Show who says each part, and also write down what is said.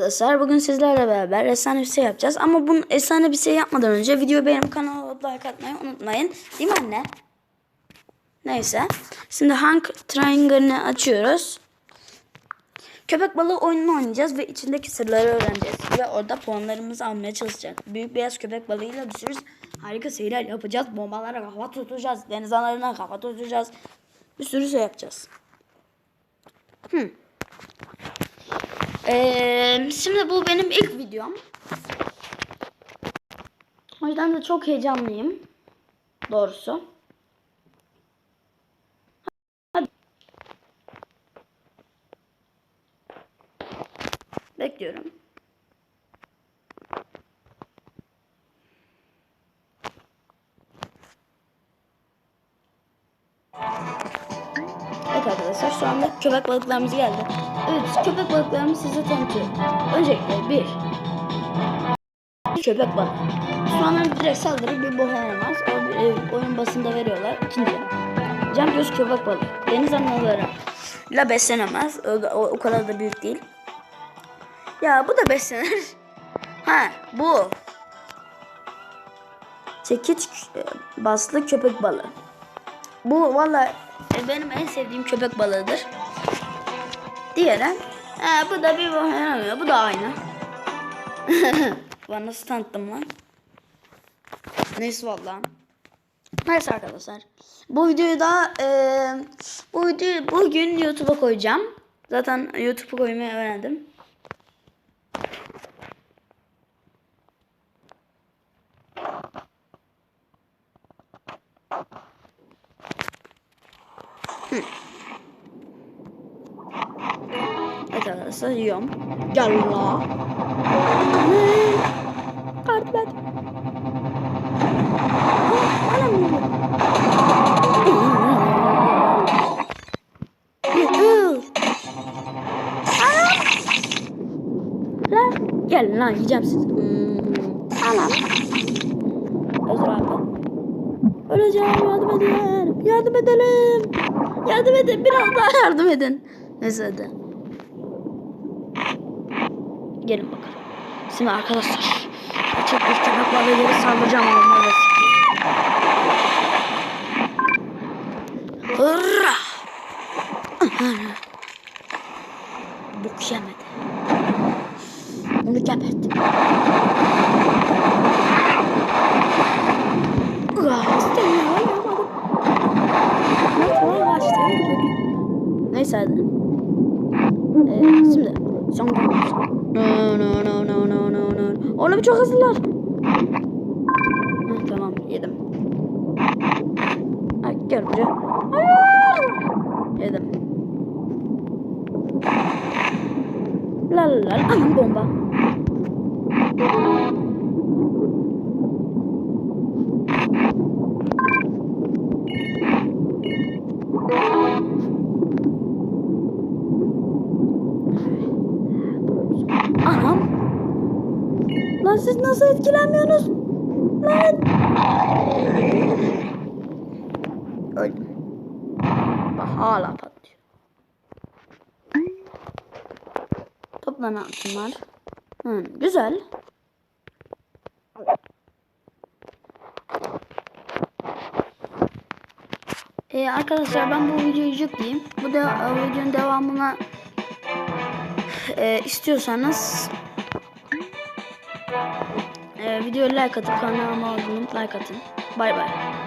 Speaker 1: Arkadaşlar bugün sizlerle beraber efsane bir şey yapacağız. Ama bunu efsane bir şey yapmadan önce video benim kanalıma like atmayı unutmayın. Değil mi anne? Neyse. Şimdi Hank Triangle'ını açıyoruz. Köpek balığı oyununu oynayacağız ve içindeki sırları öğreneceğiz. Ve orada puanlarımızı almaya çalışacağız. Büyük beyaz köpek balığıyla bir sürü harika şeyler yapacağız. Bombalara kafa tutacağız. Deniz analarına kafa tutacağız. Bir sürü şey yapacağız. Hmm. Ee, şimdi bu benim ilk videom. O yüzden de çok heyecanlıyım. Doğrusu. Hadi. Bekliyorum. Evet arkadaşlar şu anda köpek balıklarımız geldi. Evet köpek balıklarımı size tanıtıyorum. Öncelikle bir köpek balığı. Şu an direkt saldırı bir. O bir, e, oyun basında veriyorlar. İkinci cam göz köpek balığı. Deniz anaları la beslenemez. O, o, o kadar da büyük değil. Ya bu da beslenir. Ha bu. Çekiç e, baslı köpek balığı. Bu valla benim en sevdiğim köpek balığıdır. Diğeri. Ha, bu da bir bu da aynı. Bana nasıl tanıttım lan? Neyse valla. Neyse arkadaşlar. Bu videoyu da e, bu videoyu bugün YouTube'a koyacağım. Zaten YouTube'a koymayı öğrendim. Evet arkadaşlar yiyorum. Gel la. Yardım et. Gel lan yiyeceğim sizi. Hmm. Anam. Özür abi. Öleceğim yardım edin. Yardım edelim. Yardım edin biraz daha yardım edin. Neyse hadi. Gelin bakalım. Şimdi arkadaşlar. Açık bir balığı gibi saldıracağım onlara. Hırra! Bok yemedi. Onu geberttim. Ee, şimdi. No no no no no no no. Oğlum çok hızlılar. Heh, tamam yedim. Ay, gel buraya. Hayır. Yedim. La la la. Anam bomba. Anam. Lan siz nasıl etkilenmiyorsunuz? Lan. Öldüm. Bak hala patlıyor. Toplanan altınlar. Hı, güzel. Ee, arkadaşlar ben bu videoyu yükleyeyim. Bu da e, videonun devamına e, istiyorsanız e, videoya like atıp kanalıma abone olup like atın. Bay bay.